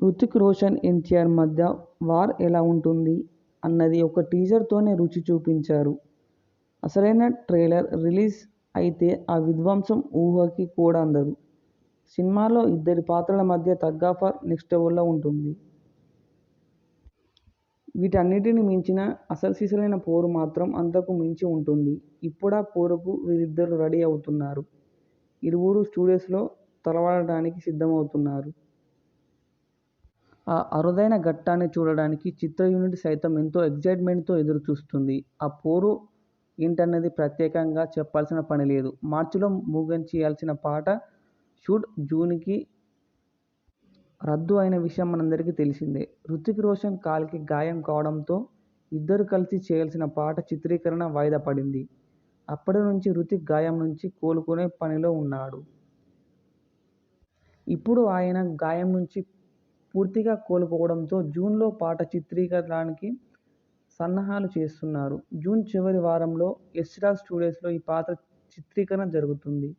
హృతిక్ రోషన్ ఎన్టీఆర్ మధ్య వార్ ఎలా ఉంటుంది అన్నది ఒక టీజర్తోనే రుచి చూపించారు. అసలైన ట్రైలర్ రిలీజ్ అయితే ఆ విధ్వంసం ఊహకి కూడా అందదు సినిమాలో ఇద్దరి పాత్రల మధ్య తగ్గాఫర్ నెక్స్ట్ లెవెల్లో ఉంటుంది. వీటన్నిటిని మించిన అసలు సిసలైన పోరు మాత్రం అంతకు మించి ఉంటుంది. ఇప్పుడా పోరుకు వీరిద్దరూ రెడీ అవుతున్నారు. ఇరువురు స్టూడియోస్లో తలవాడడానికి సిద్ధమవుతున్నారు. ఆ అరుదైన ఘట్టాన్ని చూడడానికి చిత్ర యూనిట్ సైతం ఎంతో ఎగ్జైట్మెంట్తో ఎదురుచూస్తుంది. ఆ పోరు ఏంటన్నది ప్రత్యేకంగా చెప్పాల్సిన పని లేదు. మార్చిలో ముగించేయాల్సిన పాట షూట్ జూన్కి రద్దు అయిన విషయం మనందరికీ తెలిసిందే. హృతిక్ రోషన్ కాలికి గాయం కావడంతో ఇద్దరు కలిసి చేయాల్సిన పాట చిత్రీకరణ వాయిదా పడింది. అప్పటి నుంచి హృతిక్ గాయం నుంచి కోలుకునే పనిలో ఉన్నాడు. ఇప్పుడు ఆయన గాయం నుంచి పూర్తిగా కోలుకోవడంతో జూన్లో పాట చిత్రీకరణకి సన్నాహాలు చేస్తున్నారు. జూన్ చివరి వారంలో యశ్ స్టూడియోస్లో ఈ పాట చిత్రీకరణ జరుగుతుంది.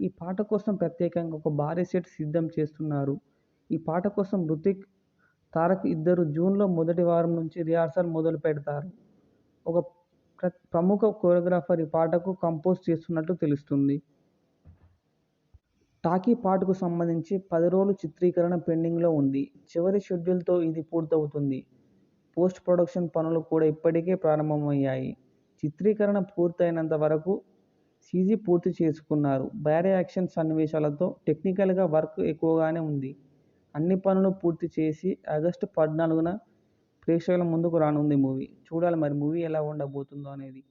ఈ పాట కోసం ప్రత్యేకంగా ఒక భారీ సెట్ సిద్ధం చేస్తున్నారు. ఈ పాట కోసం హృతిక్ తారక్ ఇద్దరు జూన్లో మొదటి వారం నుంచి రిహార్సల్ మొదలు పెడతారు. ఒక ప్రముఖ కొరియోగ్రాఫర్ ఈ పాటకు కంపోజ్ చేస్తున్నట్లు తెలుస్తుంది. టాకీ పాటకు సంబంధించి పది రోజులు చిత్రీకరణ పెండింగ్లో ఉంది. చివరి షెడ్యూల్తో ఇది పూర్తవుతుంది. పోస్ట్ ప్రొడక్షన్ పనులు కూడా ఇప్పటికే ప్రారంభమయ్యాయి. చిత్రీకరణ పూర్తయినంత వరకు సీజీ పూర్తి చేసుకున్నారు. భారీ యాక్షన్ సన్నివేశాలతో టెక్నికల్గా వర్క్ ఎక్కువగానే ఉంది. అన్ని పనులు పూర్తి చేసి ఆగస్టు పద్నాలుగున ప్రేక్షకుల ముందుకు రానుంది మూవీ. చూడాలి మరి మూవీ ఎలా ఉండబోతుందో అనేది.